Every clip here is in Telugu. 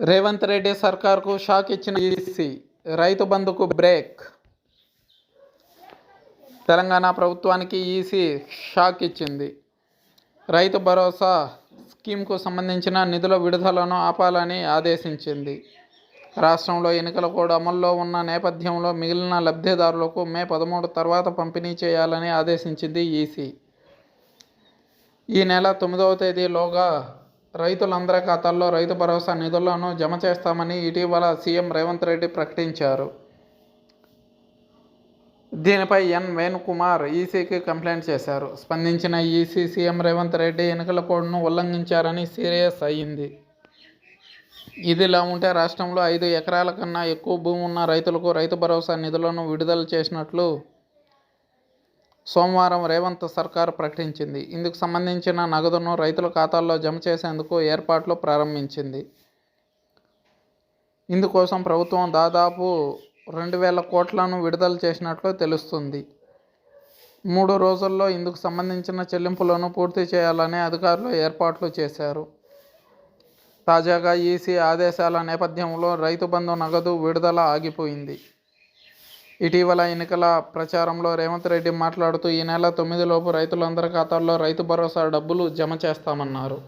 రేవంత్ రెడ్డి సర్కార్కు షాక్ ఇచ్చిన ఈసీ. రైతు బంధుకు బ్రేక్. తెలంగాణ ప్రభుత్వానికి ఈసీ షాక్ ఇచ్చింది. రైతు భరోసా స్కీమ్కు సంబంధించిన నిధుల విడుదలను ఆపాలని ఆదేశించింది. రాష్ట్రంలో ఎన్నికల కోడ్ అమల్లో ఉన్న నేపథ్యంలో మిగిలిన లబ్ధిదారులకు మే పదమూడు తర్వాత పంపిణీ చేయాలని ఆదేశించింది ఈసీ. ఈ నెల తొమ్మిదవ తేదీలోగా రైతులందరి ఖాతాల్లో రైతు భరోసా నిధులను జమ చేస్తామని ఇటీవల సీఎం రేవంత్ రెడ్డి ప్రకటించారు. దీనిపై ఎన్ వేణుకుమార్ ఈసీకి కంప్లైంట్ చేశారు. స్పందించిన ఈసీ సీఎం రేవంత్ రెడ్డి ఎన్నికల కోడ్ను ఉల్లంఘించారని సీరియస్ అయ్యింది. ఇదిలా ఉంటే రాష్ట్రంలో ఐదు ఎకరాల కన్నా ఎక్కువ భూమి ఉన్న రైతులకు రైతు భరోసా నిధులను విడుదల చేసినట్లు సోమవారం రేవంత్ సర్కార్ ప్రకటించింది. ఇందుకు సంబంధించిన నగదును రైతుల ఖాతాల్లో జమ చేసేందుకు ఏర్పాట్లు ప్రారంభించింది. ఇందుకోసం ప్రభుత్వం దాదాపు రెండు వేల కోట్లను విడుదల చేసినట్లు తెలుస్తుంది. మూడు రోజుల్లో ఇందుకు సంబంధించిన చెల్లింపులను పూర్తి చేయాలని అధికారులు ఏర్పాట్లు చేశారు. తాజాగా ఈసీ ఆదేశాల నేపథ్యంలో రైతు బంధు నగదు విడుదల ఆగిపోయింది. ఇటీవల ఎన్నికల ప్రచారంలో రేవంత్ రెడ్డి మాట్లాడుతూ ఈ నెల తొమ్మిదిలోపు రైతులందరి ఖాతాల్లో రైతు భరోసా డబ్బులు జమ చేస్తామన్నారు.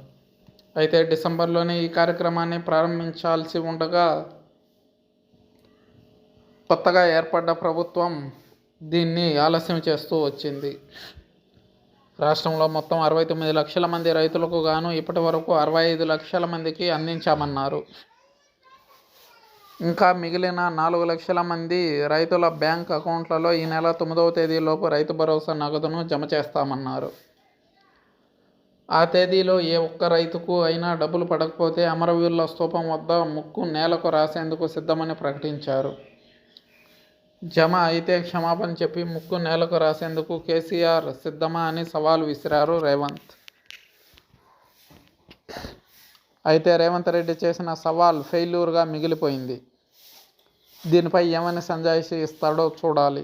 అయితే డిసెంబర్లోనే ఈ కార్యక్రమాన్ని ప్రారంభించాల్సి ఉండగా కొత్తగా ఏర్పడ్డ ప్రభుత్వం దీన్ని ఆలస్యం చేస్తూ వచ్చింది. రాష్ట్రంలో మొత్తం అరవై తొమ్మిది లక్షల మంది రైతులకు గాను ఇప్పటి వరకు అరవై ఐదు లక్షల మందికి అందించామన్నారు. ఇంకా మిగిలిన నాలుగు లక్షల మంది రైతుల బ్యాంక్ అకౌంట్లలో ఈ నెల తొమ్మిదవ తేదీలోపు రైతు భరోసా నగదును జమ చేస్తామన్నారు. ఆ తేదీలో ఏ ఒక్క రైతుకు అయినా డబ్బులు పడకపోతే అమరవీరుల స్తూపం వద్ద ముక్కు నేలకు రాసేందుకు సిద్ధమని ప్రకటించారు. జమ అయితే క్షమాపణ చెప్పి ముక్కు నేలకు రాసేందుకు కేసీఆర్ సిద్ధమా అని సవాల్ విసిరారు రేవంత్. అయితే రేవంత్ రెడ్డి చేసిన సవాల్ ఫెయిల్యూర్గా మిగిలిపోయింది. దీనిపై ఏమైనా సంజాయిషి ఇస్తాడో చూడాలి.